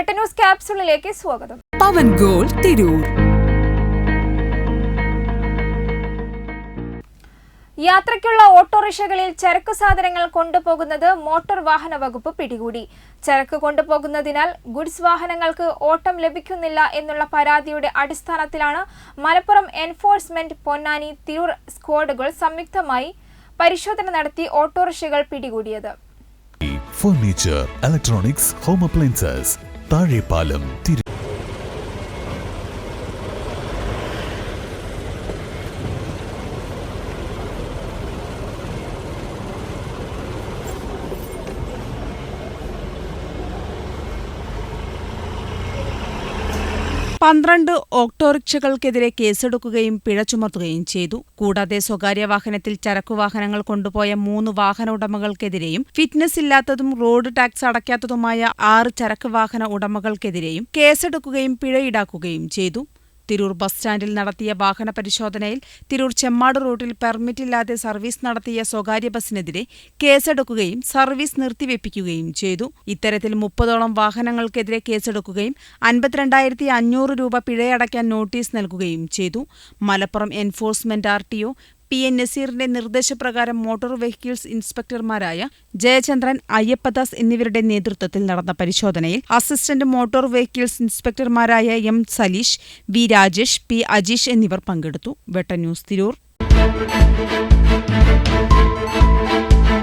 വെട്ടന്യൂസ് ക്യാപ്സൂളിലേക്ക് സ്വാഗതം. പവൻ ഗോൾ തിരൂർ. യാത്രയ്ക്കുള്ള ഓട്ടോറിക്ഷകളിൽ ചരക്ക് സാധനങ്ങൾ കൊണ്ടുപോകുന്നത് മോട്ടോർ വാഹന വകുപ്പ് പിടികൂടി. ചരക്ക് കൊണ്ടുപോകുന്നതിനാൽ ഗുഡ്സ് വാഹനങ്ങൾക്ക് ഓട്ടം ലഭിക്കുന്നില്ല എന്നുള്ള പരാതിയുടെ അടിസ്ഥാനത്തിലാണ് മലപ്പുറം എൻഫോഴ്സ്മെന്റ് പൊന്നാനി തിരൂർ സ്ക്വാഡുകൾ സംയുക്തമായി പരിശോധന നടത്തി ഓട്ടോറിക്ഷകൾ പിടികൂടിയത്. Furniture electronics home appliances Thazhepalam തിരു പന്ത്രണ്ട് ഓട്ടോറിക്ഷകൾക്കെതിരെ കേസെടുക്കുകയും പിഴ ചുമത്തുകയും ചെയ്തു. കൂടാതെ സ്വകാര്യ വാഹനത്തിൽ ചരക്കുവാഹനങ്ങൾ കൊണ്ടുപോയ മൂന്ന് വാഹന ഉടമകൾക്കെതിരെയും ഫിറ്റ്നസ് ഇല്ലാത്തതും റോഡ് ടാക്സ് അടയ്ക്കാത്തതുമായ ആറ് ചരക്ക് വാഹന ഉടമകൾക്കെതിരെയും കേസെടുക്കുകയും പിഴ ഈടാക്കുകയും ചെയ്തു. തിരൂർ ബസ് സ്റ്റാൻഡിൽ നടത്തിയ വാഹന പരിശോധനയിൽ തിരൂർ ചെമ്മാട് റൂട്ടിൽ പെർമിറ്റില്ലാതെ സർവീസ് നടത്തിയ സ്വകാര്യ ബസിനെതിരെ കേസെടുക്കുകയും സർവീസ് നിർത്തിവെപ്പിക്കുകയും ചെയ്തു. ഇത്തരത്തിൽ മുപ്പതോളം വാഹനങ്ങൾക്കെതിരെ കേസെടുക്കുകയും അൻപത്തിരണ്ടായിരത്തി അഞ്ഞൂറ് രൂപ പിഴയടയ്ക്കാൻ നോട്ടീസ് നൽകുകയും ചെയ്തു. Malappuram enforcement R T P N നസീറിന്റെ നിർദ്ദേശപ്രകാരം മോട്ടോർ വെഹിക്കിൾസ് ഇൻസ്പെക്ടർമാരായ ജയചന്ദ്രൻ അയ്യപ്പദാസ് എന്നിവരുടെ നേതൃത്വത്തിൽ നടന്ന പരിശോധനയിൽ assistant motor vehicles ഇൻസ്പെക്ടർമാരായ M Saleesh V Rajesh P Ajeesh എന്നിവർ പങ്കെടുത്തു. വെട്ട ന്യൂസ് തിരൂർ.